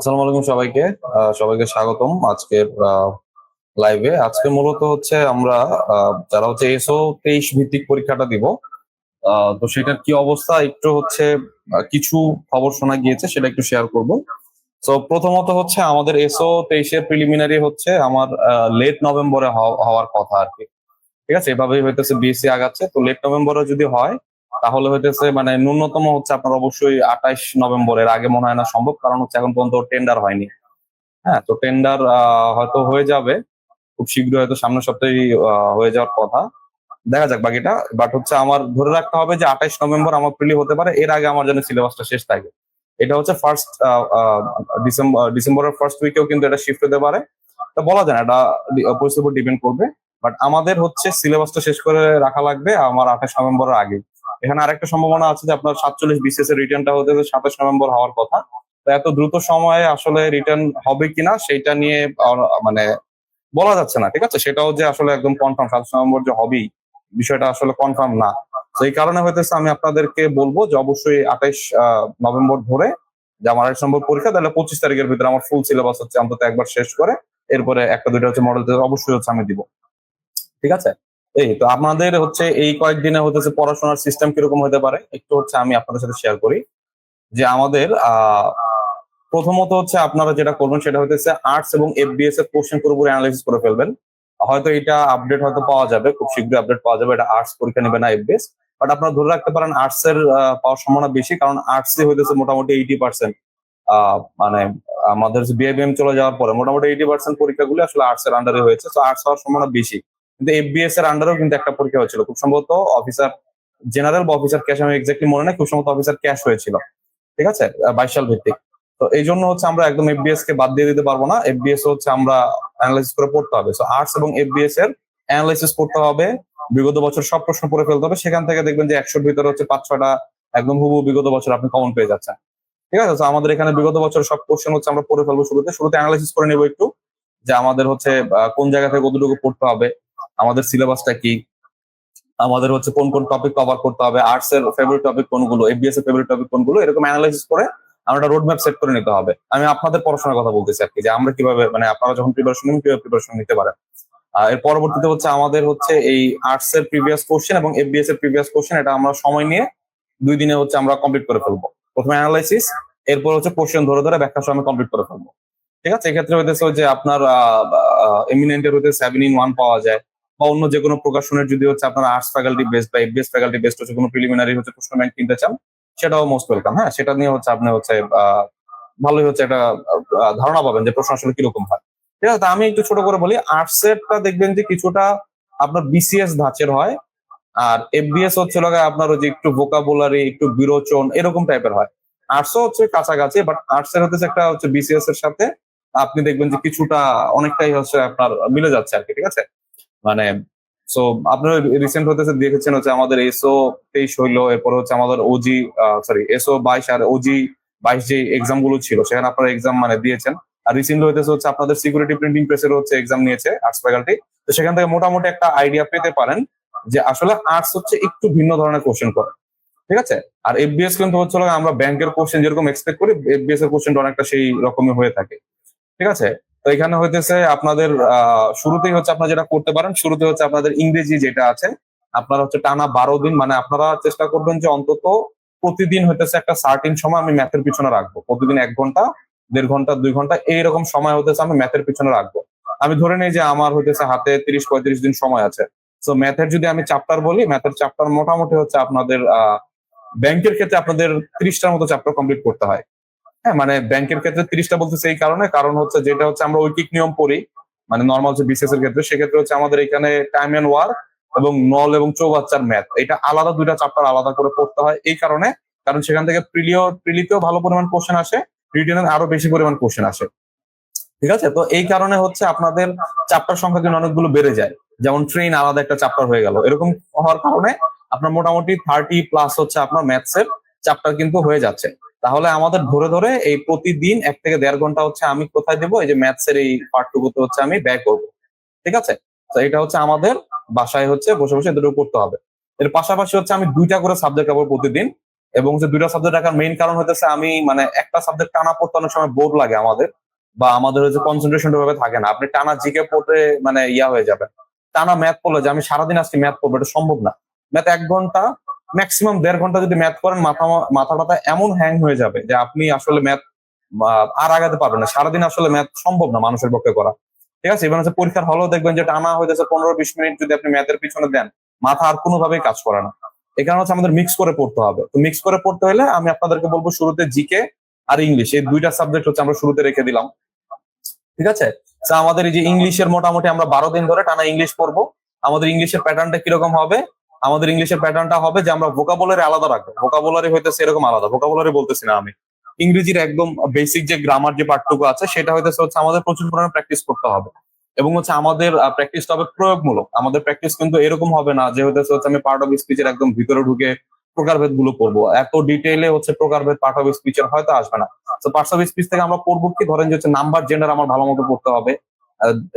আসসালামু আলাইকুম সবাইকে। সবাইকে স্বাগতম আজকের লাইভে আজকে মূলত হচ্ছে আমরা যারা হচ্ছে এসও তেইশ ভিত্তিক পরীক্ষাটা দিব তো সেটার কি অবস্থা একটু হচ্ছে কিছু খবর শোনা গিয়েছে, সেটা একটু শেয়ার করব। তো প্রথমত হচ্ছে আমাদের এসও তেইশের প্রিলিমিনারি হচ্ছে আমার লেট নভেম্বরে হওয়ার কথা আর কি। ঠিক আছে? এভাবেই হইতেছে বিএসসি আগাচ্ছে। তো লেট নভেম্বরে যদি হয় তাহলে হইতেছে মানে ন্যূনতম হচ্ছে আপনার অবশ্যই আঠাইশ নভেম্বরের আগে মনে হয় না সম্ভব, কারণ হচ্ছে এখন পর্যন্ত টেন্ডার হয়নি। হ্যাঁ তো টেন্ডার হয়তো হয়ে যাবে। খুব শীঘ্র হয়তো সামনের সপ্তাহে হয়ে যাওয়ার কথা। দেখা যাক বাকিটা। বাট হচ্ছে আমার ধরে রাখতে হবে যে আঠাইশ নভেম্বর আমার প্রিলি হতে পারে। এর আগে আমার যেন সিলেবাসটা শেষ থাকে। এটা হচ্ছে ফার্স্ট ডিসেম্বর ডিসেম্বরের ফার্স্ট উইকেও কিন্তু এটা শিফট হতে পারে। তো বলা যায় না, এটা পরিস্থিতির উপর ডিপেন্ড করবে। বাট আমাদের হচ্ছে সিলেবাসটা শেষ করে রাখা লাগবে আমার আঠাশ নভেম্বরের আগে। এখানে আরেকটা সম্ভাবনা আছে যে আপনার সাতচল্লিশ বিসিএস এর রিটার্নটা হতে সাতাশ নভেম্বর হওয়ার কথা। তো এত দ্রুত সময়ে আসলে রিটার্ন হবে কিনা সেটা নিয়ে মানে বলা যাচ্ছে না, ঠিক আছে? সেটাও যে আসলে একদম কনফার্ম সাতাশ নভেম্বর যে হবেই, বিষয়টা আসলে কনফার্ম না। তো এই কারণে হইতেছে আমি আপনাদেরকে বলব যে অবশ্যই আঠাইশ নভেম্বর ধরে যে আমার আঠাইশ নম্বর পরীক্ষা, তাহলে পঁচিশ তারিখের ভিতরে আমার ফুল সিলেবাস হচ্ছে, অন্তত একবার শেষ করে। এরপরে একটা দুইটা হচ্ছে মডেল অবশ্যই হচ্ছে আমি দিব। ঠিক আছে? এই তো আপনাদের হচ্ছে এই কয়েকদিনে হতেছে পড়াশোনার সিস্টেম কীরকম হতে পারে? একটু হচ্ছে আমি আপনাদের সাথে শেয়ার করি। যে আমাদের প্রথমত হচ্ছে আপনারা যেটা করবেন সেটা হতেছে আর্টস এবং এফবিএস এর কোশ্চেন পুরোপুরি অ্যানালাইসিস করে ফেলবেন। হয়তো এটা আপডেট হয়তো পাওয়া যাবে, খুব শীঘ্রই আপডেট পাওয়া যাবে, এটা আর্টস পরীক্ষা নেবে না এফবিএস বাট আপনারা ধরে রাখতে পারেন আর্টস এর পাওয়ার সম্ভাবনা বেশি, কারণ আর্টস এ হইতেছে মোটামুটি এইটি পার্সেন্ট মানে আমাদের বিএবিএম চলে যাওয়ার পরে মোটামুটি এইটি পার্সেন্ট পরীক্ষাগুলো আসলে আর্টস এর আন্ডারে হয়েছে। তো আর্টস হওয়ার সম্ভাবনা বেশি। কিন্তু এফবিএস এর আন্ডারেও কিন্তু একটা পরীক্ষা হয়েছিল। খুব সম্ভবত অফিসার জেনারেল বা অফিসার ক্যাশ আমি এক্স্যাক্টলি মনে নেই, খুব সম্ভবত অফিসার ক্যাশ হয়েছিল। ঠিক আছে? বাইশ সাল ভিত্তিক। তো এই জন্য হচ্ছে আমরা একদম এফবিএস কে বাদ দিয়ে দিতে পারব না। এফবিএস হচ্ছে আমরা অ্যানালাইসিস করে পড়তে হবে। সো আর্টস এবং এফবিএস এর অ্যানালাইসিস করতে হবে। বিগত বছর সব প্রশ্ন পড়ে ফেলতে হবে। সেখান থেকে দেখবেন যে একশোর ভিতরে হচ্ছে পাঁচ ছটা একদম হুবু বিগত বছর আপনি কমন পেয়ে যাচ্ছেন। ঠিক আছে? তো আমাদের এখানে বিগত বছর সব কোশ্চেন হচ্ছে আমরা পড়ে ফেলব শুরুতে। শুরুতে অ্যানালাইসিস করে নেব একটু যে আমাদের হচ্ছে কোন জায়গা থেকে কতটুকু পড়তে হবে। আমাদের সিলেবাসটা কি? আমাদের হচ্ছে কোন কোন টপিক কভার করতে হবে? আর্টস এর ফেভারিট টপিক কোনগুলো? এফবিএস এর ফেভারিট টপিক কোনগুলো? এরকম অ্যানালাইসিস করে আমরা একটা রোড ম্যাপ সেট করে নিতে হবে। আমি আপনাদের পড়াশোনার কথা বলতেছি আর কি, যে আমরা কীভাবে মানে আপনারা যখন প্রিপারেশন নেবেন, কীভাবে প্রিপারেশন নিতে পারেন। এর পরবর্তীতে হচ্ছে আমাদের হচ্ছে এই আর্টস এর প্রিভিয়াস কোশ্চেন এবং এফবিএস এর প্রিভিয়াস কোশ্চেন এটা আমরা সময় নিয়ে দুই দিনে হচ্ছে আমরা কমপ্লিট করে ফেলব। প্রথমে অ্যানালাইসিস এরপর হচ্ছে কোশ্চেন ধরে ধরে ব্যাখ্যা সহ আমি কমপ্লিট করে ফেলব। ঠিক আছে? এক্ষেত্রে হইতেছে যে আপনার এমিনেন্টের হতে সেভেন ইন ওয়ান পাওয়া যায়। বা অন্য যে কোনো প্রকাশনের যদি হচ্ছে আপনার আর্টস ফ্যাকাল্টি বেস্ট বা এফবিএস ফ্যাকাল্টি বেস্ট হচ্ছে কোনো প্রিলিমিনারি হচ্ছে প্রশ্ন ব্যাংক কিনতে চান, সেটাও মোস্ট ওয়েলকাম হ্যাঁ? সেটা নিয়ে হচ্ছে আপনি হচ্ছে ভালোই হচ্ছে একটা ধারণা পাবেন যে প্রশ্ন আসলে কীরকম হয়। ঠিক আছে আমি একটু ছোট করে বলি আর্টস এরটা দেখবেন যে কিছুটা আপনার বিসিএস ধাঁচের হয়, আর এফবিএস হচ্ছে লগা আপনার ওই যে একটু ভোকাবুলারি একটু বিরোচন, এরকম টাইপের হয়। আর্টসও হচ্ছে কাছাকাছি বাট আর্টস এর হচ্ছে একটা হচ্ছে বিসিএস এর সাথে আপনি দেখবেন যে কিছুটা অনেকটাই হচ্ছে আপনার মিলে যাচ্ছে আর কি, ঠিক আছে? মানে সো আপনার রিসেন্ট হতেছে দেখেছেন হচ্ছে আমাদের এসও তেইশ হইল, এরপর হচ্ছে আমাদের ওজি সরি এসও বাইশ আর ওজি বাইশ যে এক্সামগুলো ছিল, সেখানে আপনারা এক্সাম মানে দিয়েছেন। আর রিসেন্টলি হইতেছে হচ্ছে আপনাদের সিকিউরিটি প্রিন্টিং প্রেসের হচ্ছে এক্সাম নিয়েছে আর্টস ফ্যাকাল্টি তো সেখান থেকে মোটামুটি একটা আইডিয়া পেতে পারেন যে আসলে আর্টস হচ্ছে একটু ভিন্ন ধরনের কোশ্চেন করে, ঠিক আছে? আর এফবিএস কিন্তু হচ্ছে আমরা ব্যাংকের কোশ্চেন যেরকম এক্সপেক্ট করি এফবিএস এর কোশ্চেনটা অনেকটা সেই রকমই হয়ে থাকে, ঠিক আছে? তো এখানে হইতেছে আপনাদের শুরুতেই হচ্ছে আপনারা যেটা করতে পারেন, শুরুতে হচ্ছে আপনাদের ইংরেজি যেটা আছে, আপনারা হচ্ছে টানা বারো দিন মানে আপনারা চেষ্টা করবেন যে অন্তত প্রতিদিন হইতেছে একটা সার্টিন সময় আমি ম্যাথের পিছনে রাখব। প্রতিদিন এক ঘণ্টা, দেড় ঘণ্টা, দুই ঘণ্টা, এইরকম সময় হতেছে আমি ম্যাথের পিছনে রাখব। আমি ধরে নিই যে আমার হইতেছে হাতে তিরিশ, পঁয়ত্রিশ দিন সময় আছে। তো ম্যাথের যদি আমি চ্যাপ্টার বলি ম্যাথের চ্যাপ্টার মোটামুটি হচ্ছে আপনাদের, আহ ব্যাংকের ক্ষেত্রে আপনাদের ত্রিশটার মতো চ্যাপ্টার কমপ্লিট করতে হয়। হ্যাঁ মানে ব্যাংকের ক্ষেত্রে তিরিশটা বলতে সেই কারণে। কারণ হচ্ছে যেটা হচ্ছে আমরা ঐকিক নিয়ম পড়ি। মানে নর্মাল যে বিসিএস এর ক্ষেত্রে। সেক্ষেত্রে হচ্ছে আমাদের এখানে টাইম এন্ড ওয়ার্ক এবং নল এবং চৌবাচ্চার ম্যাথ এটা আলাদা দুইটা চ্যাপ্টার আলাদা করে পড়তে হয় এই কারণে। কারণ সেখান থেকে প্রিলিও প্রিলিতেও ভালো পরিমাণ কোশ্চেন আসে রিটেনের আরও বেশি পরিমাণ কোশ্চেন আসে। ঠিক আছে? তো এই কারণে হচ্ছে আপনাদের চ্যাপ্টার সংখ্যা কিন্তু অনেকগুলো বেড়ে যায়। যেমন ট্রেন আলাদা একটা চ্যাপ্টার হয়ে গেল। এরকম হওয়ার কারণে আপনার মোটামুটি থার্টি প্লাস হচ্ছে আপনার ম্যাথসের চ্যাপ্টার কিন্তু হয়ে যাচ্ছে। তাহলে আমাদের ধরে ধরে এই প্রতিদিন এক থেকে দেড় ঘণ্টা হচ্ছে আমি কোথায় দেবো? এই যে ম্যাথসের এই পার্টটুকুতে হচ্ছে আমি ব্যয় করব। ঠিক আছে? তো এটা হচ্ছে আমাদের বাসায় হচ্ছে বসে বসে দুটো করতে হবে। এর পাশাপাশি হচ্ছে আমি দুইটা করে সাবজেক্ট পাবো প্রতিদিন এবং যে দুইটা সাবজেক্ট রাখার মেইন কারণ হতেছে আমি মানে একটা সাবজেক্ট টানা পড়তে অনেক সময় বোর লাগে আমাদের বা আমাদের হচ্ছে কনসেন্ট্রেশন ভাবে থাকে না। আপনি টানা জিকে পড়তে মানে ইয়া হয়ে যাবে টানা ম্যাথ পড়লে যে আমি সারাদিন আজকে ম্যাথ পড়ব, এটা সম্ভব না। ম্যাথ এক ঘণ্টা ম্যাক্সিমাম দেড় ঘণ্টা যদি ম্যাথ করেন, মাথা মাথা টাথা এমন হ্যাং হয়ে যাবে যে আপনি আসলে ম্যাথ আর আগাতে পারবেন না। সারাদিন আসলে ম্যাথ সম্ভব না মানুষের পক্ষে করা। ঠিক আছে? এবার হচ্ছে পরীক্ষার হলেও দেখবেন যে টানা হইতেছে পনেরো বিশ মিনিট যদি আপনি ম্যাথের পিছনে দেন, মাথা আর কোনোভাবেই কাজ করে না। এই কারণে হচ্ছে আমাদের মিক্স করে পড়তে হবে। তো মিক্স করে পড়তে হলে আমি আপনাদেরকে বলব শুরুতে জিকে আর ইংলিশ এই দুইটা সাবজেক্ট হচ্ছে আমরা শুরুতে রেখে দিলাম। ঠিক আছে? আমাদের এই যে ইংলিশের মোটামুটি আমরা বারো দিন ধরে টানা ইংলিশ পড়ব। আমাদের ইংলিশের প্যাটার্নটা কীরকম হবে? আমাদের ইংলিশের প্যাটার্নটা হবে যে আমরা ভোকাবুলারি আলাদা রাখব। ভোকাবুলারি হইতেছে এরকম আলাদা ভোকাবুলারি বলতেছি না আমি। ইংরেজির একদম বেসিক যে গ্রামার যে পাঠটুকু আছে, সেটা হইতেছে হচ্ছে আমাদের প্রচুর পরিমাণে প্র্যাকটিস করতে হবে। এবং হচ্ছে আমাদের প্র্যাকটিসটা হবে প্রয়োগমূলক। আমাদের প্র্যাকটিস কিন্তু এরকম হবে না যে হইতেছে হচ্ছে আমি পার্ট অফ স্পিচের একদম ভিতরে ঢুকে প্রকারভেদগুলো পড়ব এত ডিটেইলে হচ্ছে প্রকারভেদ পার্ট অফ স্পিচের হয়তো আসবে না। তো পার্টস অফ স্পিচ থেকে আমরা পড়ব কি? ধরেন যে হচ্ছে নাম্বার জেন্ডার আমার ভালো মতো পড়তে হবে।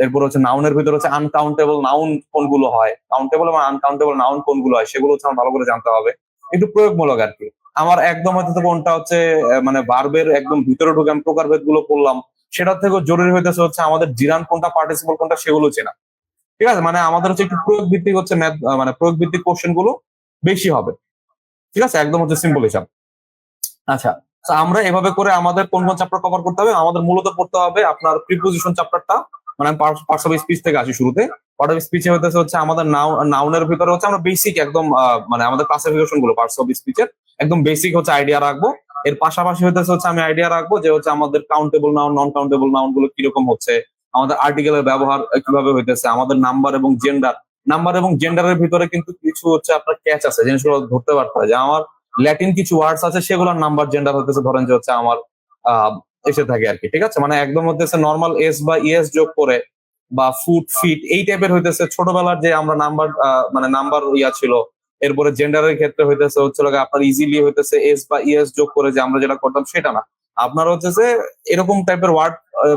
এরপর হচ্ছে নাউনের ভিতরে হচ্ছে আনকাউন্টেবল নাউন কোনগুলো হয়? কাউন্টেবল এবং আনকাউন্টেবল নাউন কোনগুলো হয়? সেগুলো হচ্ছে ভালো করে জানতে হবে। একটু প্রয়োগমূলক আর কি আমার একদম হয়তো কোনটা হচ্ছে মানে বার্বের একদম ভিতরে ঢুকে আমি প্রকারভেদগুলো করলাম। সেটার থেকে জরুরি হইতেছে হচ্ছে আমাদের জিরান কোনটা পার্টিসিপল কোনটা সেগুলো চেনা। ঠিক আছে? মানে আমাদের হচ্ছে একটু প্রয়োগ ভিত্তিক হচ্ছে ম্যাথ মানে প্রয়োগ ভিত্তিক কোশ্চেনগুলো বেশি হবে। ঠিক আছে? একদম হচ্ছে সিম্পল হিসাব। আচ্ছা আমরা এভাবে করে আমাদের কোন কোন চ্যাপ্টার কভার করতে হবে? আমাদের মূলত পড়তে হবে আপনার প্রিপোজিশন চ্যাপ্টারটা মানে আমি পার্টস অফ স্পিচ থেকে আসি শুরুতে। পার্ট অফ স্পিচে হইতেছে হচ্ছে আমাদের নাউনের ভিতরে হচ্ছে আমরা বেসিক একদম মানে আমাদের ক্লাসিফিকেশনগুলো পার্টস অফ স্পিচের একদম বেসিক হচ্ছে আইডিয়া রাখব। এর পাশাপাশি হইতেছে হচ্ছে আমি আইডিয়া রাখব যে হচ্ছে আমাদের কাউন্টেবল নাউন নন কাউন্টেবল নাউনগুলো কীরকম হচ্ছে, আমাদের আর্টিকেলের ব্যবহার কীভাবে হইতেছে, আমাদের নাম্বার এবং জেন্ডার নাম্বার এবং জেন্ডারের ভিতরে কিন্তু কিছু হচ্ছে আপনার ক্যাচ আছে, জিনিসগুলো ধরতে পারতে যে আমার ল্যাটিন কিছু ওয়ার্ডস আছে, সেগুলোর নাম্বার জেন্ডার হইতেছে ধরেন যে হচ্ছে আমার এসে থাকে আর কি, ঠিক আছে? মানে একদম হইতেছে নর্মাল এস বা ইএস যোগ করে বা ফুট ফিট এই টাইপের হইতেছে ছোটবেলার যে আমরা নাম্বার মানে নাম্বার ইয়া ছিল, এরপরে জেন্ডারের ক্ষেত্রে হইতেছে হচ্ছে আপনার ইজিলি হইতেছে এস বা ইএস যোগ করে যে আমরা যেটা করতাম সেটা না। আপনার হচ্ছে যে এরকম টাইপের ওয়ার্ড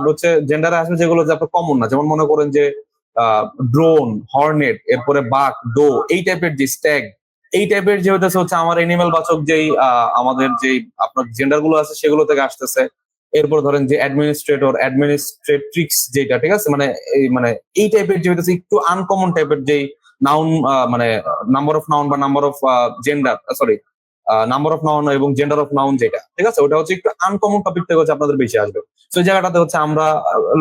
হচ্ছে জেন্ডারে আসবে যেগুলো যে আপনার কমন না, যেমন মনে করেন যে ড্রোন হর্নেট এরপরে বাক ডো এই টাইপের যে স্ট্যাগ এই টাইপের যে হইতেছে হচ্ছে আমার এনিমেল বাচক যেই আমাদের যেই আপনার জেন্ডারগুলো আছে সেগুলো থেকে আসতেছে। এরপর ধরেন যে অ্যাডমিনিস্ট্রেটর অ্যাডমিনিস্ট্রেট্রিক্স যেটা, ঠিক আছে? মানে এই মানে এই টাইপের যে হইতেছে একটু আনকমন টাইপের যেই নাউন মানে নাম্বার অফ নাউন বা number of gender sorry number of noun এবং জেন্ডার অফ নাউন যেটা, ঠিক আছে? ওটা হচ্ছে একটু আনকমন টপিক থেকে হচ্ছে আপনাদের বেশি আসবে। সেই জায়গাটাতে হচ্ছে আমরা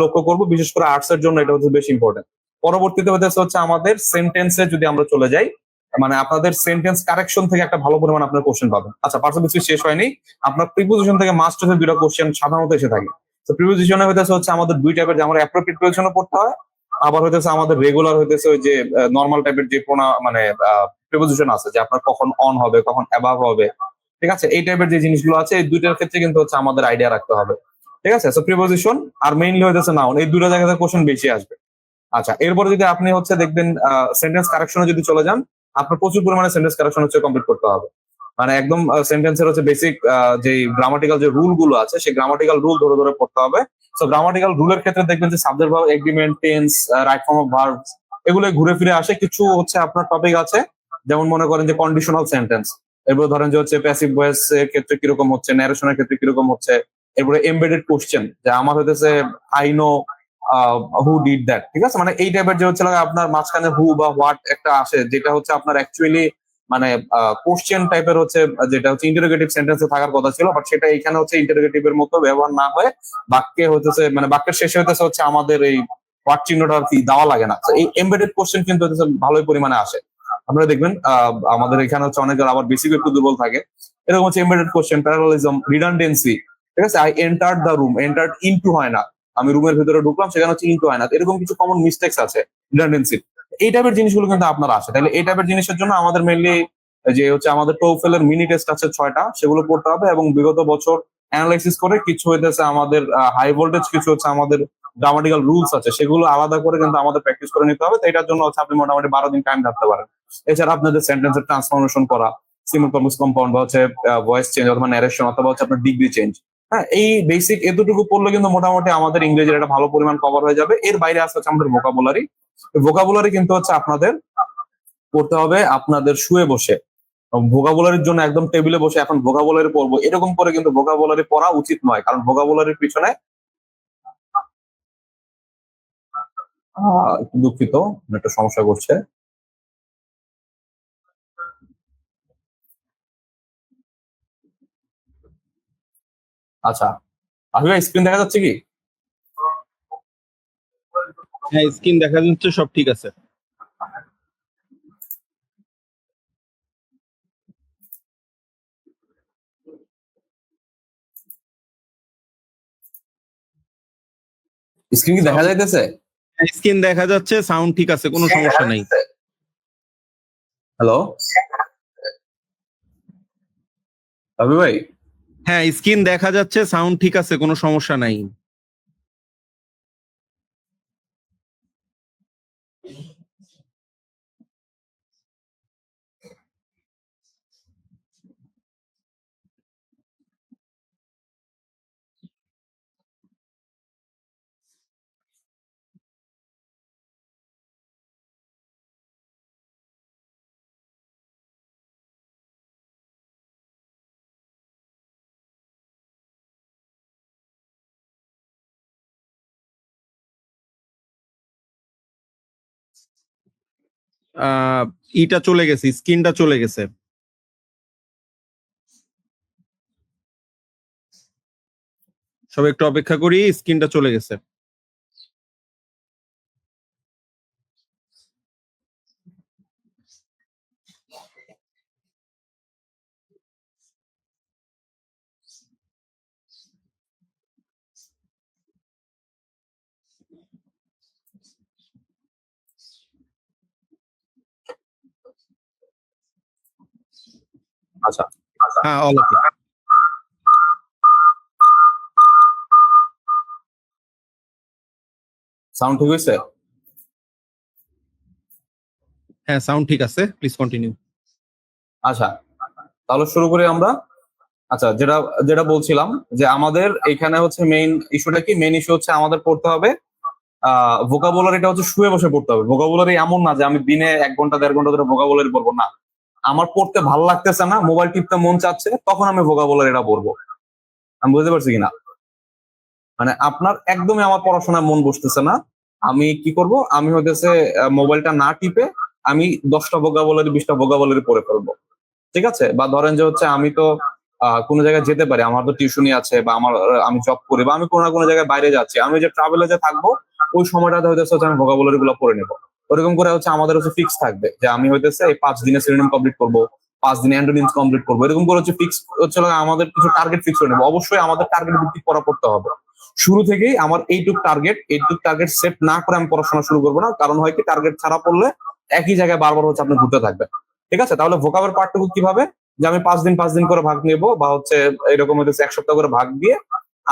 লক্ষ্য করব, বিশেষ করে আর্টস এর জন্য এটা হচ্ছে বেশি ইম্পর্টেন্ট পরবর্তীতে হচ্ছে হচ্ছে আমাদের সেন্টেন্সে যদি আমরা চলে যাই মানে আপনাদের সেন্টেন্স কারেকশন থেকে একটা ভালো পরিমাণ আপনার কোশ্চেন পাবেন। আচ্ছা পার্সন শেষ হয়নি। আপনার প্রিপোজিশন থেকে মাস্ট হচ্ছে দুইটা কোশ্চেন সাধারণত এসে থাকে। তো প্রিপোজিশনে হইতেছে হচ্ছে আমাদের দুই টাইপের যে আমরা অ্যাপ্রোপ্রিয়েট পজিশনে পড়তে হয়, আবার হইতেছে আমাদের রেগুলার হইতেছে ওই যে নর্মাল টাইপের যে প্রোনা মানে প্রিপোজিশন আছে, যে আপনার কখন অন হবে, কখন অ্যাবাভ হবে। ঠিক আছে? এই টাইপের যে জিনিসগুলো আছে, এই দুইটার ক্ষেত্রে কিন্তু হচ্ছে আমাদের আইডিয়া রাখতে হবে। ঠিক আছে? সো প্রিপোজিশন আর মেইনলি হইতেছে নাউন এই দুটো জায়গাতে কোশ্চেন বেশি আসবে। আচ্ছা এরপরে যদি আপনি হচ্ছে দেখবেন সেন্টেন্স কারেকশনে যদি চলে যান আপনার প্রচুর পরিমাণে সেন্টেন্স কারেকশন হচ্ছে কমপ্লিট করতে হবে। মানে একদম সেন্টেন্সের হচ্ছে বেসিক যে গ্রামাটিক্যাল যে রুলগুলো আছে, সেই গ্রামাটিক্যাল রুল ধরে ধরে পড়তে হবে। সো গ্রামাটিক্যাল রুলের ক্ষেত্রে দেখবেন যে subject verb agreement tense right form of verb এগুলো ঘুরে ফিরে আসে। কিছু হচ্ছে আপনার টপিক আছে, যেমন মনে করেন যে কন্ডিশনাল সেন্টেন্স এরপর ধরেন যে হচ্ছে প্যাসিভ ভয়েস এর ক্ষেত্রে কীরকম হচ্ছে ন্যারেশনের ক্ষেত্রে কীরকম হচ্ছে, এরপরে এমবেডেড কোশ্চেন যে আমার হইতেছে I know who did that ঠিক আছে? মানে এই টাইপের যে হচ্ছে আপনার মাঝখানে হু বা হোয়াট একটা আসে, যেটা হচ্ছে আপনার অ্যাকচুয়ালি মানে কোশ্চেন টাইপের হচ্ছে, যেটা হচ্ছে ইন্টারোগেটিভ সেন্টেন্সে থাকার কথা ছিল বাট সেটা এখানে হচ্ছে ইন্টারোগেটিভ এর মতো ব্যবহার না হয়ে বাক্যে হচ্ছে মানে বাক্যের শেষে হইতেছে হচ্ছে আমাদের এই হোয়াট চিহ্নটা আর কি দেওয়া লাগে না। এই এমবেডেড কোশ্চেন কিন্তু হচ্ছে ভালোই পরিমাণে আসে। আপনারা দেখবেন আমাদের এখানে হচ্ছে অনেক আবার বেসিক একটু দুর্বল থাকে। এরকম হচ্ছে এমবেডেড কোশ্চেন প্যারালিজম রিডান্ডেন্সি ঠিক আছে? I enter the room enter into হয় না। আমি রুমের ভিতরে ঢুকলাম, সেখানে ইনটু হয় না এরকম কিছু কমন মিস্টেক্স আছে রিডান্ডেন্সি এই টাইপের জিনিসগুলো কিন্তু আপনার আছে। তাহলে এই টাইপের জিনিসের জন্য আমাদের মেনলি যে হচ্ছে আমাদের টোফেলের মিনি টেস্ট আছে ছয়টা, সেগুলো পড়তে হবে এবং বিগত বছর অ্যানালাইসিস করে কিছু হইতেছে আমাদের হাই ভোল্টেজ কিছু হচ্ছে আমাদের গ্রামাটিক্যাল রুলস আছে, সেগুলো আলাদা করে কিন্তু আমাদের প্র্যাকটিস করে নিতে হবে। তো এটার জন্য হচ্ছে আপনি মোটামুটি বারো দিন টাইম থাকতে পারেন। এছাড়া আপনাদের সেন্টেন্সের ট্রান্সফরমেশন করা সিমল কম্পাউন্ড বা হচ্ছে ভয়েস চেঞ্জ অথবা ন্যারেশন অথবা হচ্ছে আপনার ডিগ্রি চেঞ্জ হ্যাঁ এই বেসিক এতটুকু পড়লে কিন্তু মোটামুটি আমাদের ইংরেজির একটা ভালো পরিমাণ কভার হয়ে যাবে। এর বাইরে আসতে হচ্ছে আমাদের ভোকাবুলারি ভোকাবুলারি কিন্তু হচ্ছে আপনাদের পড়তে হবে আপনাদের শুয়ে বসে। ভোকাবুলারির জন্য একদম টেবিলে বসে এখন ভোকাবুলারি পড়ব। এরকম করে কিন্তু ভোকাবুলারি পড়া উচিত নয়, কারণ ভোকাবুলারির পিছনে দুঃখিত একটা সমস্যা করছে। আচ্ছা আসলে স্ক্রিন দেখা যাচ্ছে কি? হ্যাঁ স্ক্রিন দেখা যাচ্ছে সব ঠিক আছে। স্ক্রিন কি দেখা যাইতেছে? স্ক্রিন দেখা যাচ্ছে সাউন্ড ঠিক আছে কোনো সমস্যা নাই। হ্যালো রবি ভাই? হ্যাঁ স্ক্রিন দেখা যাচ্ছে সাউন্ড ঠিক আছে কোনো সমস্যা নাই। ইটা চলে গেছে স্কিনটা চলে গেছে। সব একটু অপেক্ষা করি স্কিনটা চলে গেছে। আচ্ছা হ্যাঁ অল সাউন্ড ঠিক হয়েছে হ্যাঁ সাউন্ড ঠিক আছে প্লিজ কন্টিনিউ আচ্ছা তাহলে শুরু করি আমরা। আচ্ছা যেটা যেটা বলছিলাম যে আমাদের এখানে হচ্ছে মেইন ইস্যুটা কি? মেইন ইস্যু হচ্ছে আমাদের পড়তে হবে আহ ভোকাবুলারিটা হচ্ছে শুয়ে বসে পড়তে হবে। ভোকাবুলারি এমন না যে আমি দিনে এক ঘণ্টা দেড় ঘণ্টা ধরে ভোকাবুলারি পড়ব না। আমার পড়তে ভালো লাগতেছে না মোবাইল টিপতে মন চাচ্ছে, তখন আমি ভোকাবুলারিটা পড়ব। আমি বুঝতে পারছি কিনা? মানে আপনার একদমই আমার পড়াশোনায় মন বসতেছে না, আমি কি করব? আমি হইতেছে মোবাইলটা না টিপে আমি দশটা ভোকাবুলারি বিশটা ভোকাবুলারি পড়ে ফেলব। ঠিক আছে? বা ধরেন যে হচ্ছে আমি তো কোনো জায়গায় যেতে পারি, আমার তো টিউশনই আছে, বা আমার, আমি জব করি, বা আমি কোনো না কোনো জায়গায় বাইরে যাচ্ছি, আমি যে ট্রাভেলে যে থাকব, ওই সময়টাতে হইতেছে হচ্ছে আমি ভোকাবুলারি গুলো পড়ে নেব। ওরকম করে হচ্ছে আমাদের হচ্ছে ফিক্স থাকবে। যে আমি হইতেছে এই পাঁচ দিনে সিনোনিম কমপ্লিট করব, পাঁচ দিনে অ্যান্টোনিমস কমপ্লিট করব, এরকম করে হচ্ছে ফিক্স হচ্ছে আমাদের কিছু টার্গেট ফিক্স করে নেব। অবশ্যই আমাদের টার্গেট ভিত্তিক পড়া পড়তে হবে। শুরু থেকেই আমার এইটুক টার্গেট এইটুক টার্গেট সেট না করে আমি পড়াশোনা শুরু করব না। কারণ হয় কি টার্গেট ছাড়া পড়লে একই জায়গায় বারবার হচ্ছে আপনি ঘুরতে থাকবেন। ঠিক আছে? তাহলে ভোকাবের পার্টটুকু কীভাবে? যে আমি পাঁচ দিন পাঁচ দিন করে ভাগ নেব বা হচ্ছে এরকম হচ্ছে এক সপ্তাহ করে ভাগ দিয়ে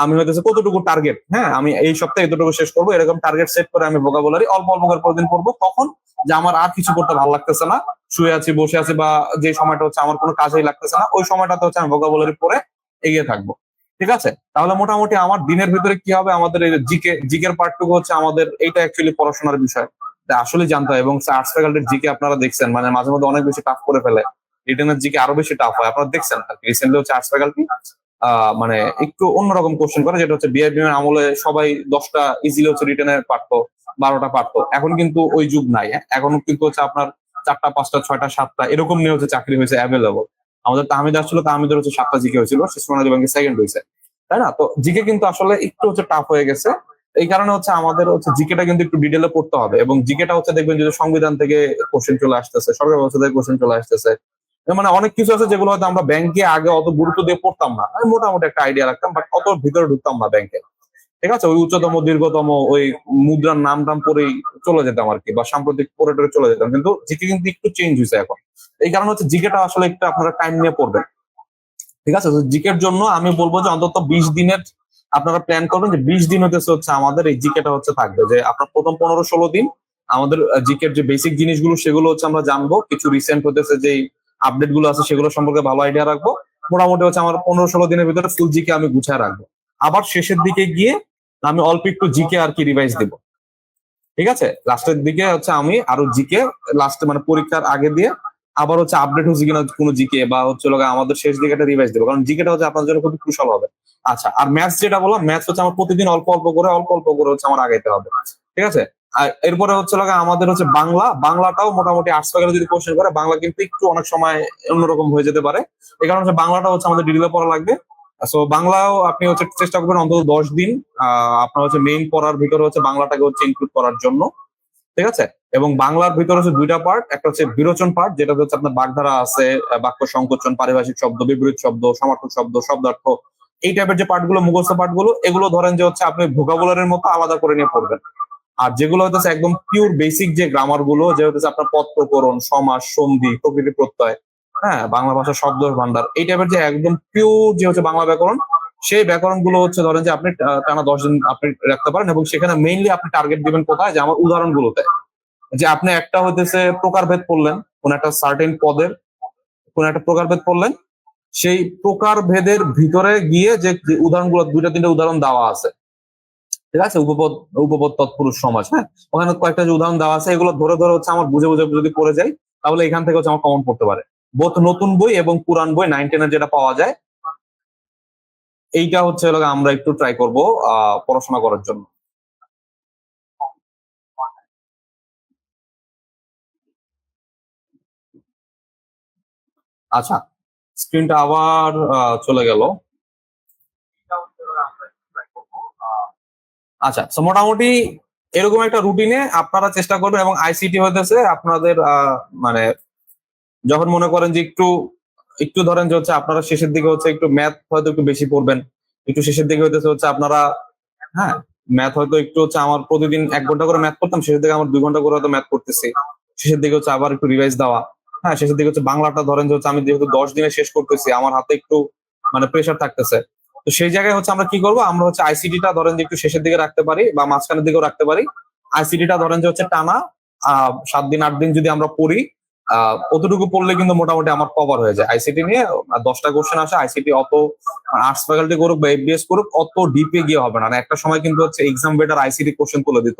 আমি হইতেছে কতটুকু টার্গেট হ্যাঁ আমি এই সপ্তাহে এতটুকু শেষ করব, এরকম টার্গেট সেট করে আমি বোকা ভোকাবুলারি অল্প অল্প করে প্রতিদিন পড়ব। তখন যে আমার আর কিছু করতে ভালো লাগতেছে না। শুয়ে আছি, বসে আছি বা যে সময়টা হচ্ছে আমার কোনো কাজেই লাগতেছে না, ওই সময়টাতে হচ্ছে আমি বোকা ভোকাবুলারি পরে এগিয়ে থাকব। ঠিক আছে? তাহলে মোটামুটি আমার দিনের ভিতরে কি হবে? আমাদের এই জিকে জিকের পার্টটুকু হচ্ছে আমাদের এইটা অ্যাকচুয়ালি পড়াশোনার বিষয়। আসলে জানতে হয় এবং আর্টস ফ্যাকাল্টির জিকে আপনারা দেখছেন মানে মাঝে মধ্যে অনেক বেশি টাফ করে ফেলে। রিটেনের জিকে আরও বেশি টাফ হয়, আপনারা দেখছেন রিসেন্টলি হচ্ছে আর্টস ফ্যাকাল্টি মানে একটু অন্যরকম কোশ্চেন করে যেটা হচ্ছে বিআইবিএম এর আমলে সবাই দশটা ইজিলি হচ্ছে রিটেনের পারতো বারোটা পারতো এখন কিন্তু ওই যুগ নাই হ্যাঁ? এখন কিন্তু হচ্ছে আপনার চারটা পাঁচটা ছয়টা সাতটা এরকম নিয়ে হচ্ছে চাকরি হয়েছে অ্যাভেলেবল আমাদের তাহমিদ আসছিল তাহমিদের হচ্ছে সাতটা জিকে হয়েছিল শিশুমানাদি ব্যাংকে সেকেন্ড হয়েছে। তাই না? তো জিকে কিন্তু আসলে একটু হচ্ছে টাফ হয়ে গেছে। এই কারণে হচ্ছে আমাদের হচ্ছে জিকেটা কিন্তু একটু ডিটেলে পড়তে হবে এবং জিকেটা হচ্ছে দেখবেন যে সংবিধান থেকে কোশ্চেন চলে আসতেছে সরকার ব্যবস্থা থেকে কোশ্চেন চলে আসতেছে। মানে অনেক কিছু আছে যেগুলো হয়তো আমরা ব্যাংকে আগে অত গুরুত্ব দিয়ে পড়তাম না। আমি মোটামুটি একটা আইডিয়া রাখতাম বাট অত ভিতরে ঢুকতাম না ব্যাংকে ঠিক আছে? ওই উচ্চতম, দীর্ঘতম, ওই মুদ্রার নাম টাম পরেই চলে যেতাম আর কি বা সাম্প্রতিক পরে চলে যেতাম। কিন্তু জিকে কিন্তু একটু চেঞ্জ হয়েছে এখন। এই কারণে হচ্ছে জিকেটা আসলে একটু আপনারা টাইম নিয়ে পড়বেন। ঠিক আছে? জিকের জন্য আমি বলব যে অন্তত বিশ দিনের আপনারা প্ল্যান করবেন যে বিশ দিন হতেছে হচ্ছে আমাদের এই জিকেটা হচ্ছে থাকবে। যে আপনার প্রথম পনেরো ষোলো দিন আমাদের জিকের যে বেসিক জিনিসগুলো সেগুলো হচ্ছে আমরা জানব। কিছু রিসেন্ট হতেছে যে আপডেটগুলো আছে সেগুলো সম্পর্কে ভালো আইডিয়া রাখব। মোটামুটি হচ্ছে আমার পনেরো ষোলো দিনের ভিতরে ফুল জিকে আমি গুছায় রাখব। আবার শেষের দিকে গিয়ে আমি অল্প একটু জিকে আর কি রিভাইজ দিব। ঠিক আছে? লাস্টের দিকে হচ্ছে আমি আরও জিকে লাস্টে মানে পরীক্ষার আগে দিয়ে আবার হচ্ছে আপডেট হচ্ছে কিনা কোনো জিকে বা হচ্ছে আমাদের শেষ দিকে একটা রিভাইজ দেবো। কারণ জিকেটা হচ্ছে আপনার জন্য খুবই ক্রুশাল হবে। আচ্ছা আর ম্যাথস যেটা বললাম ম্যাথস হচ্ছে আমার প্রতিদিন অল্প অল্প করে, অল্প অল্প করে হচ্ছে আমার আগাইতে হবে। ঠিক আছে? আর এরপরে হচ্ছে লাগে আমাদের হচ্ছে বাংলা, বাংলাটাও মোটামুটি আর্টস গেলে যদি কোশ্চেন করে, বাংলা কিন্তু একটু অনেক সময় অন্যরকম হয়ে যেতে পারে। এই কারণে হচ্ছে বাংলাটা হচ্ছে আমাদের ডিটেলে পড়া লাগবে। সো বাংলাও আপনি হচ্ছে চেষ্টা করবেন অন্তত দশ দিন আপনার হচ্ছে মেইন পড়ার ভিতরে হচ্ছে বাংলাটাকে হচ্ছে ইনক্লুড করার জন্য। ঠিক আছে? এবং বাংলার ভিতরে হচ্ছে দুইটা পার্ট একটা হচ্ছে বিরোচন পার্ট যেটা হচ্ছে আপনার বাগধারা আছে বাক্য সংকোচন, পারিভাষিক শব্দ, বিপরীত শব্দ, সমার্থক শব্দ, শব্দার্থ, এই টাইপের যে পার্টগুলো মুখস্থ পার্টগুলো এগুলো ধরেন যে হচ্ছে আপনি ভোকাবুলারের মতো আলাদা করে নিয়ে পড়বেন। আর যেগুলো হচ্ছে একদম পিওর বেসিক যে গ্রামারগুলো, যে হচ্ছে আপনার পদ প্রকরণ সমাস সন্ধি, প্রকৃতি প্রত্যয় হ্যাঁ বাংলা ভাষা শব্দ ভান্ডার, এই টাইপের যে একদম পিওর যে হচ্ছে বাংলা ব্যাকরণ, সেই ব্যাকরণগুলো হচ্ছে ধরেন যে আপনি টানা দশ দিন আপনি রাখতে পারেন এবং সেখানে মেইনলি আপনি টার্গেট দিবেন কোথায়? যে আমার উদাহরণগুলোতে। যে আপনি একটা হইতেছে প্রকারভেদ পড়লেন, কোন একটা সার্টেন পদের, কোন একটা প্রকারভেদ পড়লেন, সেই প্রকারভেদের ভিতরে গিয়ে যে যে উদাহরণগুলো, দুইটা, তিনটা উদাহরণ দেওয়া আছে। ঠিক আছে? উপপদ উপপদ তৎপুরুষ সমাজ হ্যাঁ? ওখানে কয়েকটা যে উদাহরণ দেওয়া আছে, এগুলো ধরে ধরে হচ্ছে আমার বুঝে বুঝে যদি পড়ে যাই, তাহলে এখান থেকে হচ্ছে আমার কমন পড়তে পারে। বোধ নতুন বই এবং পুরান বই নাইন যেটা পাওয়া যায়, এইটা হচ্ছে আমরা একটু ট্রাই করব পড়াশোনা করার জন্য। আচ্ছা স্ক্রিনটা আবার চলে গেল। আচ্ছা তো মোটামুটি এরকম একটা রুটিনে আপনারা চেষ্টা করবেন এবং আইসিটি হইতেছে আপনাদের মানে যখন মনে করেন যে একটু একটু ধরেন যে হচ্ছে আপনারা শেষের দিকে হচ্ছে একটু ম্যাথ হয়তো একটু বেশি পড়বেন, একটু শেষের দিকে হইতেছে হচ্ছে আপনারা হ্যাঁ ম্যাথ হয়তো একটু হচ্ছে আমার প্রতিদিন এক ঘণ্টা করে ম্যাথ করতাম, শেষের দিকে আমার দুই ঘণ্টা করে হয়তো ম্যাথ করতেছি, শেষের দিকে হচ্ছে আবার একটু রিভাইজ দেওয়া হ্যাঁ শেষের দিকে হচ্ছে বাংলাটা ধরেন যে হচ্ছে আমি যেহেতু দশ দিনে শেষ করতেছি, আমার হাতে একটু মানে প্রেশার থাকতেছে তো সেই জায়গায় হচ্ছে আমরা কি করব? আমরা হচ্ছে আইসিডিটা ধরেন যে একটু শেষের দিকে রাখতে পারি বা মাঝখানের দিকেও রাখতে পারি। আইসিডিটা ধরেন যে হচ্ছে টানা সাত দিন, আট দিন যদি আমরা পড়ি অতটুকু পড়লে কিন্তু মোটামুটি আমার কভার হয়ে যায়। আইসিটি নিয়ে দশটা কোশ্চেন আসে আইসিটি অত আর্টস ফ্যাকাল্টি করুক বা এফবিএস করুক, অত ডিপে গিয়ে হবে না। আর একটা সময় কিন্তু হচ্ছে এক্সাম বেটার আইসিটি কোশ্চেন তুলে দিত।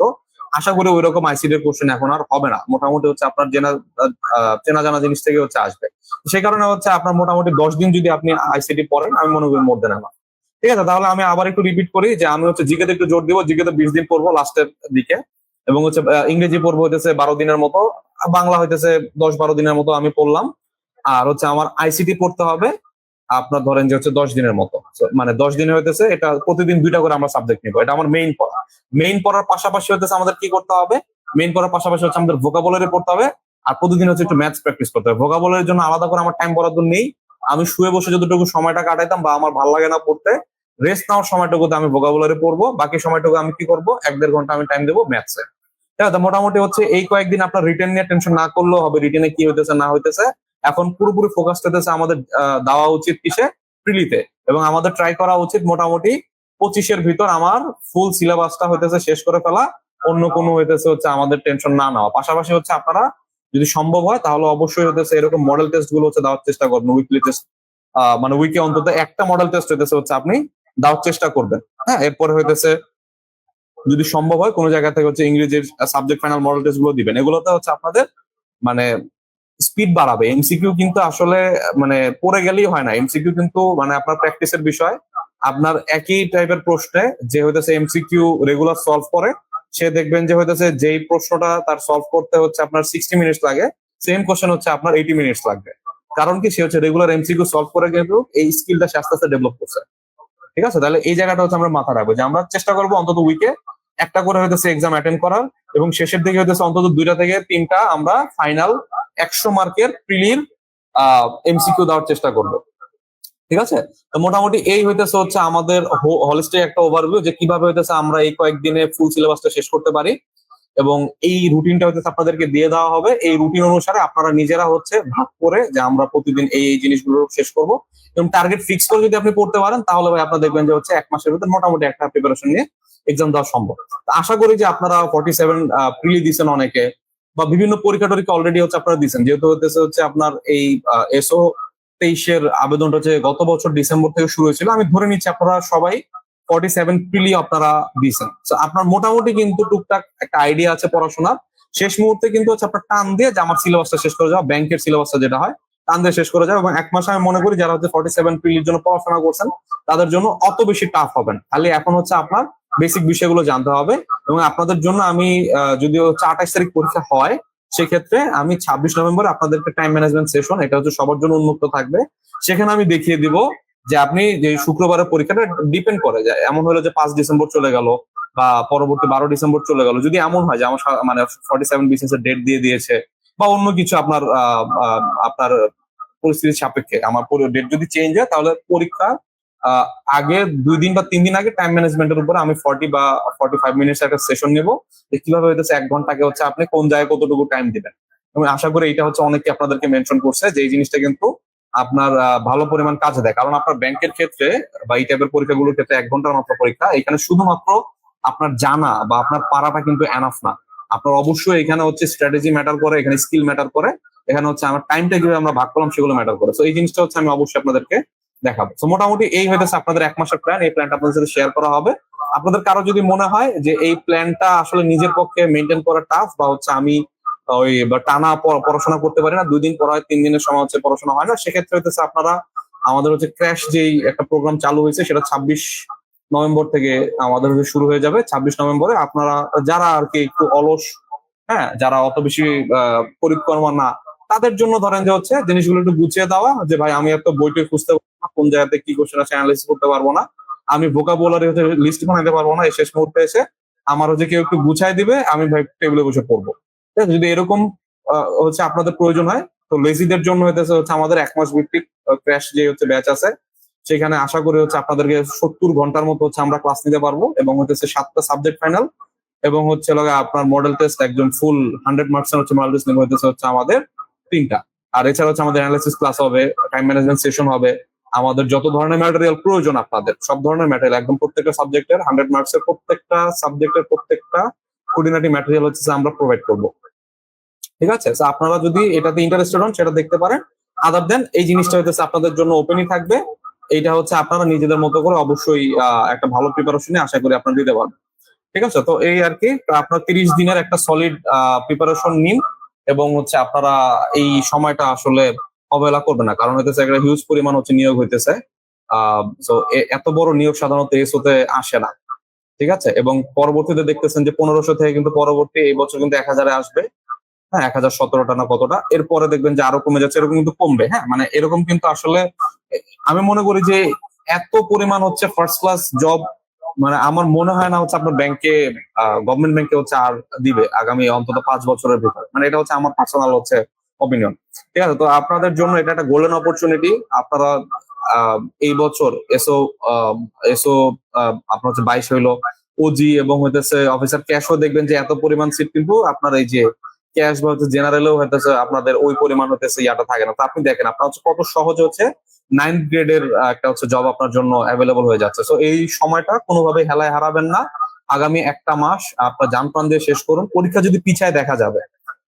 আশা করি ওই রকম আইসিটির কোশ্চেন এখন আর হবে না। মোটামুটি হচ্ছে আপনার জেনা চেনা জানা জিনিস থেকে হচ্ছে আসবে। সেই কারণে হচ্ছে আপনার মোটামুটি দশ দিন যদি আপনি আইসিটি পড়েন, আমি মনে করি মধ্যে নেওয়া ঠিক আছে? তাহলে আমি আবার একটু রিপিট করি যে আমি হচ্ছে জিকেতে একটু জোর দিব, জিকেতে বিশ দিন পড়ব লাস্টের দিকে। এবং হচ্ছে ইংরেজি পড়ব হইতেছে বারো দিনের মতো বাংলা হইতেছে দশ বারো দিনের মতো আমি পড়লাম। আর হচ্ছে আমার আইসিটি পড়তে হবে, আপনার ধরেন যে হচ্ছে দশ দিনের মতো। মানে দশ দিনে হইতেছে, এটা প্রতিদিন দুইটা করে আমরা সাবজেক্ট নিবো। এটা আমার মেইন পড়া। মেইন পড়ার পাশাপাশি হইতেছে আমাদের কি করতে হবে? মেইন পড়ার পাশাপাশি হচ্ছে আমাদের ভোকাবুলারি পড়তে হবে। আর প্রতিদিন হচ্ছে একটু ম্যাথস প্র্যাকটিস করতে হবে। ভোকাবুলারির জন্য আলাদা করে আমার টাইম বরাদ্দ নেই। আমি শুয়ে বসে যতটুকু সময়টা কাটাইতাম বা আমার ভালো লাগে না পড়তে রেস্ট নেওয়ার সময়টুকুতে আমি ভোকাবুলারি পড়ব, বাকি সময়টুকু আমি কি করব? এক দেড় ঘণ্টা আমি টাইম দেবো ম্যাথসে ঠিক আছে, মোটামুটি হচ্ছে এই কয়েকদিন আপনার রিটেন নিয়ে টেনশন না করলেও হবে রিটেনে কি হইতেছে, না হইতেছে। এখন পুরোপুরি ফোকাস হইতেছে আমাদের দেওয়া উচিত কিসে? প্রিলিতে। এবং আমাদের ট্রাই করা উচিত মোটামুটি পঁচিশের ভিতর আমার ফুল সিলেবাসটা হইতেছে শেষ করে ফেলা, অন্য কোনো হইতেছে হচ্ছে আমাদের টেনশন না নেওয়া। পাশাপাশি হচ্ছে আপনারা যদি সম্ভব হয়, তাহলে অবশ্যই হইতেছে এরকম মডেল টেস্টগুলো হচ্ছে দেওয়ার চেষ্টা করবেন উইকলি টেস্ট মানে উইকে অন্তত একটা মডেল টেস্ট হইতেছে হচ্ছে আপনি দেওয়ার চেষ্টা করবেন। হ্যাঁ এরপরে হইতেছে যদি সম্ভব হয়, কোনো জায়গা থেকে হচ্ছে ইংরেজির সাবজেক্ট ফাইনাল মডেল টেস্টগুলো দিবেন। এগুলোতে হচ্ছে আপনাদের মানে স্পিড বাড়াবে। এমসিকিউ কিন্তু আসলে মানে পড়ে গেলেই হয় না। এমসিকিউ কিন্তু মানে আপনার প্র্যাকটিসের বিষয়। আপনার একই টাইপের প্রশ্নে যে হইতেছে এমসিকিউ রেগুলার সলভ করে সে দেখবেন যে হইতেছে যেই প্রশ্নটা তার সলভ করতে হচ্ছে আপনার সিক্সটি মিনিটস লাগে সেম কোশ্চেন হচ্ছে আপনার এইটি মিনিটস লাগবে। কারণ কি, সে হচ্ছে রেগুলার এমসিকিউ সলভ করে কিন্তু এই স্কিলটা সে আস্তে আস্তে ডেভেলপ করছে। ঠিক আছে? তাহলে এই জায়গাটা হচ্ছে আমরা মাথা রাখব যে আমরা চেষ্টা করব অন্তত উইকে একটা করে হইতেছে এক্সাম অ্যাটেন্ড করার এবং শেষের দিকে হইতেছে অন্তত দুইটা থেকে তিনটা আমরা ফাইনাল একশো মার্কের প্রিলির এমসিকিউ দেওয়ার চেষ্টা করব। ঠিক আছে? তো মোটামুটি এই হইতেছে হচ্ছে আমাদের হলিস্টিক একটা ওভারভিউ যে কীভাবে হইতেছে আমরা এই কয়েকদিনে ফুল সিলেবাসটা শেষ করতে পারি এবং এই রুটিনটা হইতেছে আপনাদেরকে দিয়ে দেওয়া হবে। এই রুটিন অনুসারে আপনারা নিজেরা হচ্ছে ভাগ করে যে আমরা প্রতিদিন এই এই জিনিসগুলো শেষ করব এবং টার্গেট ফিক্স করে যদি আপনি পড়তে পারেন তাহলে ভাই আপনারা দেখবেন যে হচ্ছে এক মাসের ভিতরে মোটামুটি একটা প্রিপারেশন নিয়ে এক্সাম দেওয়া সম্ভব। আশা করি যে আপনারা ফর্টি সেভেন প্রিলি দিচ্ছেন অনেকে বা বিভিন্ন পরীক্ষা টরীক্ষা অলরেডি হচ্ছে আপনারা দিচ্ছেন যেহেতু হচ্ছে আপনার এই এসও তেইশের আবেদনটা হচ্ছে গত বছর ডিসেম্বর থেকে শুরু হয়েছিল, আমি ধরে নিচ্ছি আপনারা সবাই ফর্টি সেভেন প্রিলি আপনারা দিয়েছেন। আপনার মোটামুটি কিন্তু টুকটাক একটা আইডিয়া আছে পড়াশোনার। শেষ মুহূর্তে কিন্তু হচ্ছে আপনার টান দিয়ে যে আমার সিলেবাসটা শেষ করে যাওয়া ব্যাংকের সিলেবাসটা যেটা হয়, টান দিয়ে শেষ করে যাও এবং এক মাসে আমি মনে করি যারা হচ্ছে ফর্টি সেভেন পিলির জন্য পড়াশোনা করছেন, তাদের জন্য অত বেশি টাফ হবে না খালি এখন হচ্ছে আপনার বেসিক বিষয়গুলো জানতে হবে এবং আপনাদের জন্য আমি যদিও হচ্ছে আঠাশ তারিখ পরীক্ষা হয় সেক্ষেত্রে আমি ছাব্বিশ নভেম্বর আপনাদেরকে টাইম ম্যানেজমেন্ট সেশন এটা হচ্ছে সবার জন্য উন্মুক্ত থাকবে। সেখানে আমি দেখিয়ে দিব যে আপনি যে শুক্রবারের পরীক্ষাটা ডিপেন্ড করে যায় এমন হলো যে পাঁচ ডিসেম্বর চলে গেল বা পরবর্তী বারো ডিসেম্বর চলে গেল। যদি এমন হয় যে আমার মানে ফর্টি সেভেন বিসিএস এর ডেট দিয়ে দিয়েছে বা অন্য কিছু আপনার আপনার পরিস্থিতির সাপেক্ষে, আমার ডেট যদি চেঞ্জ হয় তাহলে পরীক্ষা আগে দুই দিন বা তিন দিন আগে টাইম ম্যানেজমেন্টের উপর আমি ফর্টি বা ফর্টি ফাইভ মিনিটস একটা সেশন নেব যে কীভাবে হইতেছে এক ঘন্টাকে হচ্ছে আপনি কোন জায়গায় কতটুকু টাইম দিবেন। এবং আশা করি এটা হচ্ছে অনেকে আপনাদেরকে মেনশন করছে যে এই জিনিসটা কিন্তু আপনার ভালো পরিমাণ কাজে দেয়। কারণ আপনার ব্যাংকের ক্ষেত্রে বা এই টাইপের পরীক্ষাগুলোর ক্ষেত্রে এক ঘণ্টার মাত্র পরীক্ষা, এখানে শুধুমাত্র আপনার জানা বা আপনার পারাটা কিন্তু এনাফ না। আপনার অবশ্যই এখানে হচ্ছে স্ট্র্যাটেজি ম্যাটার করে, এখানে স্কিল ম্যাটার করে, এখানে হচ্ছে আমার টাইমটা কীভাবে আমরা ভাগ করলাম সেগুলো ম্যাটার করে। তো এই জিনিসটা হচ্ছে আমি অবশ্যই আপনাদেরকে দেখাবো। তো মোটামুটি এই হইতেছে আপনাদের এক মাসের প্ল্যান এই প্ল্যানটা আপনাদের সাথে শেয়ার করা হবে। আপনাদের কারও যদি মনে হয় যে এই প্ল্যানটা আসলে নিজের পক্ষে মেনটেন করা টাফ বা হচ্ছে আমি ওই টানা পড়াশোনা করতে পারি না, দুই দিন হয়, তিন দিনের সময় হচ্ছে পড়াশোনা হয় না, সেক্ষেত্রে হইতেছে আপনারা আমাদের হচ্ছে ক্র্যাশ যেই একটা প্রোগ্রাম চালু হয়েছে, সেটা ছাব্বিশ নভেম্বর থেকে আমাদের শুরু হয়ে যাবে। ছাব্বিশ নভেম্বরে আপনারা, যারা আর কি একটু অলস হ্যাঁ যারা অত বেশি পরিকর্মা না, তাদের জন্য ধরেন যে হচ্ছে জিনিসগুলো একটু গুছিয়ে দেওয়া, যে ভাই আমি একটা বইটি খুঁজতে কোন জায়গাতে কি কোশ্চেন আছে অ্যানালাইসিস করতে পারব না। আমি ভোকাবুলারি হচ্ছে লিস্ট বানাতে পারব না শেষ মুহূর্তে এসে আমার হচ্ছে কেউ একটু গুছাই দিবে, আমি ভাই টেবিলে বসে পড়ব। ঠিক আছে? যদি এরকম হচ্ছে আপনাদের প্রয়োজন হয়, তো লেজিদের জন্য হইতেছে হচ্ছে আমাদের এক মাস ভিত্তিক ক্র্যাশ যে হচ্ছে ব্যাচ আছে, সেখানে আশা করি হচ্ছে আপনাদেরকে সত্তর ঘণ্টার মতো হচ্ছে আমরা ক্লাস নিতে পারব এবং হচ্ছে সাতটা সাবজেক্ট ফাইনাল এবং হচ্ছে আপনার মডেল টেস্ট একদম ফুল হান্ড্রেড মার্কস হচ্ছে মডেল টেস্ট হইতেছে হচ্ছে আমাদের তিনটা। আর এছাড়া হচ্ছে আমাদের অ্যানালিসিস ক্লাস হবে টাইম ম্যানেজমেন্ট সেশন হবে আমাদের যত ধরনের ম্যাটেরিয়াল প্রয়োজন আপনাদের, সব ধরনের ম্যাটেরিয়াল একদম প্রত্যেকটা সাবজেক্টের হান্ড্রেড মার্কসের প্রত্যেকটা সাবজেক্টের প্রত্যেকটা খুঁটিনাটি ম্যাটেরিয়াল হচ্ছে আমরা প্রোভাইড করব। ঠিক আছে? আপনারা যদি এটাতে ইন্টারেস্টেড হন, সেটা দেখতে পারেন। আদার দেন এই জিনিসটা হচ্ছে আপনাদের জন্য ওপেনই থাকবে। এইটা হচ্ছে আপনারা নিজেদের মতো করে অবশ্যই একটা ভালো প্রিপারেশনে আশা করি আপনারা দিতে পারবেন। ঠিক আছে? তো এই আর কি আপনার তিরিশ দিনের একটা সলিড প্রিপারেশন নিন এবং হচ্ছে আপনারা এই সময়টা আসলে অবহেলা করবে না। কারণ হইতেছে একটা হিউজ পরিমাণ হচ্ছে নিয়োগ হইতেছে। এত বড় নিয়োগ সাধারণত এসোতে আসে না। ঠিক আছে? এবং পরবর্তীতে দেখতেছেন যে পনেরোশো থেকে কিন্তু পরবর্তী এই বছর কিন্তু এক হাজারে আসবে। হ্যাঁ এক হাজার সতেরোটা না কতটা। এরপরে দেখবেন যে আরও কমে যাচ্ছে, এরকম কিন্তু কমবে। হ্যাঁ মানে এরকম কিন্তু আসলে আমি মনে করি যে এত পরিমাণ হচ্ছে ফার্স্ট ক্লাস জব মানে আমার মনে হয় না হচ্ছে আপনার ব্যাংকে গভর্নমেন্ট ব্যাংকে হচ্ছে আর দিবে আগামী অন্তত পাঁচ বছরের ভিতরে। মানে এটা হচ্ছে আমার পার্সোনাল হচ্ছে অপিনিয়ন ঠিক আছে, তো আপনাদের জন্য এটা একটা গোল্ডেন অপরচুনিটি আপনারা এই বছর এসো এসো আপনার হচ্ছে বাইশ হইল। ওজি এবং হইতেছে অফিসার ক্যাশও দেখবেন যে এত পরিমাণ সিট কিন্তু আপনার এই যে ক্যাশ বা হচ্ছে জেনারেলেও হইতেছে আপনাদের ওই পরিমাণ হইতেছে ইয়াটা থাকে না। তো আপনি দেখেন, আপনার হচ্ছে কত সহজ হচ্ছে নাইন্থ গ্রেডের একটা হচ্ছে জব আপনার জন্য অ্যাভেলেবল হয়ে যাচ্ছে। তো এই সময়টা কোনোভাবে হেলায় হারাবেন না। আগামী একটা মাস আপনার যান প্রাণ দিয়ে শেষ করুন। পরীক্ষা যদি পিছায় দেখা যাবে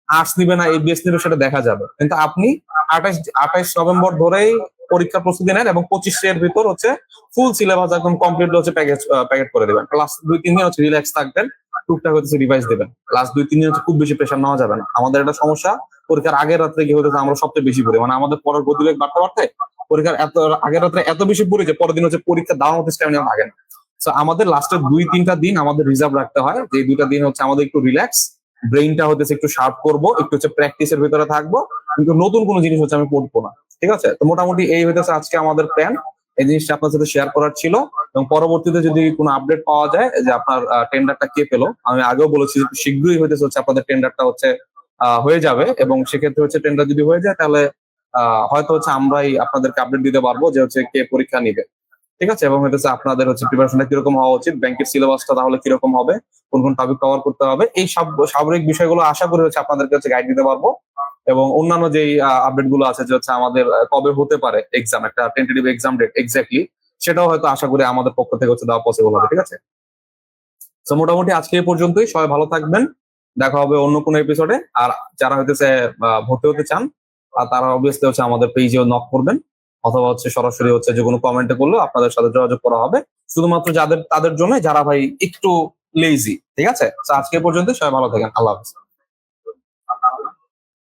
আর্টস নিবে না এবিএস নিবে, সেটা দেখা যাবে। কিন্তু আপনি আঠাশ আঠাশ নভেম্বর ধরেই পরীক্ষার প্রস্তুতি নেন এবং পঁচিশের ভিতর হচ্ছে ফুল সিলেবাস একদম কমপ্লিট হচ্ছে প্যাকেজ প্যাকেট করে দেবেন। লাস্ট দুই, তিন দিন হচ্ছে রিল্যাক্স থাকবেন, টুকটাক হচ্ছে রিভাইজ দেবেন। লাস্ট দুই, তিন দিন হচ্ছে খুব বেশি প্রেশার নেওয়া যাবে না। আমাদের একটা সমস্যা, পরীক্ষার আগের রাত্রে কি হতেছে আমরা সবচেয়ে বেশি পড়ি। মানে আমাদের পরের গতিবেগ বাড়তে বাড়তে পরীক্ষার এত, আগের রাত্রে এত বেশি পড়ি যে পরের দিন হচ্ছে পরীক্ষা দেওয়ার মতো স্ট্যামিনা থাকে না। তো আমাদের লাস্টের দুই, তিনটা দিন আমাদের রিজার্ভ রাখতে হয়। যে দুইটা দিন হচ্ছে আমাদের একটু রিল্যাক্স ব্রেইনটা হতেছে একটু শার্প করব, একটু হচ্ছে প্র্যাকটিসের ভিতরে থাকব, কিন্তু নতুন কোনো জিনিস হচ্ছে আমি পড়ব না, ঠিক আছে? তো মোটামুটি এই হইতেছে আজকে আমাদের প্ল্যান এই জিনিসটা আপনার সাথে শেয়ার করার ছিল, এবং পরবর্তীতে যদি কোনো আপডেট পাওয়া যায় যে আপনার টেন্ডারটা কে পেল, আমি আগেও বলেছি শীঘ্রই হইতেছে হচ্ছে আপনাদের টেন্ডারটা হচ্ছে হয়ে যাবে, এবং সেক্ষেত্রে হচ্ছে টেন্ডার যদি হয়ে যায়, তাহলে হয়তো হচ্ছে আমরাই আপনাদেরকে আপডেট দিতে পারব যে হচ্ছে কে পরীক্ষা নিবে। ঠিক আছে? এবং হচ্ছে আপনাদের হচ্ছে প্রিপারেশনটা কীরকম হওয়া উচিত? ব্যাংকের সিলেবাসটা তাহলে কীরকম হবে? কোন কোন টপিক কভার করতে হবে? এই সব সামরিক বিষয়গুলো আশা করি হচ্ছে আপনাদেরকে হচ্ছে গাইড দিতে পারব। এবং অন্যান্য যেই আপডেটগুলো আছে যে হচ্ছে আমাদের কবে হতে পারে এক্সাম একটা টেন্টেটিভ এক্সাম ডেট এক্স্যাক্টলি সেটাও হয়তো আশা করি আমাদের পক্ষ থেকে হচ্ছে দেওয়া পসিবল হবে, ঠিক আছে? তো মোটামুটি আজকে এই পর্যন্তই। সবাই ভালো থাকবেন। দেখা হবে অন্য কোনো এপিসোডে আর যারা হইতেছে ভর্তি হতে চান আর তারা অবভিয়াসলি হচ্ছে আমাদের পেজেও নক করবেন। অথবা হচ্ছে সরাসরি হচ্ছে যে কোনো কমেন্টে করলেও আপনাদের সাথে যোগাযোগ করা হবে। শুধুমাত্র যাদের, তাদের জন্য যারা ভাই একটু লেজি ঠিক আছে? আজকে পর্যন্ত সবাই ভালো থাকেন, আল্লাহ হাফিজ।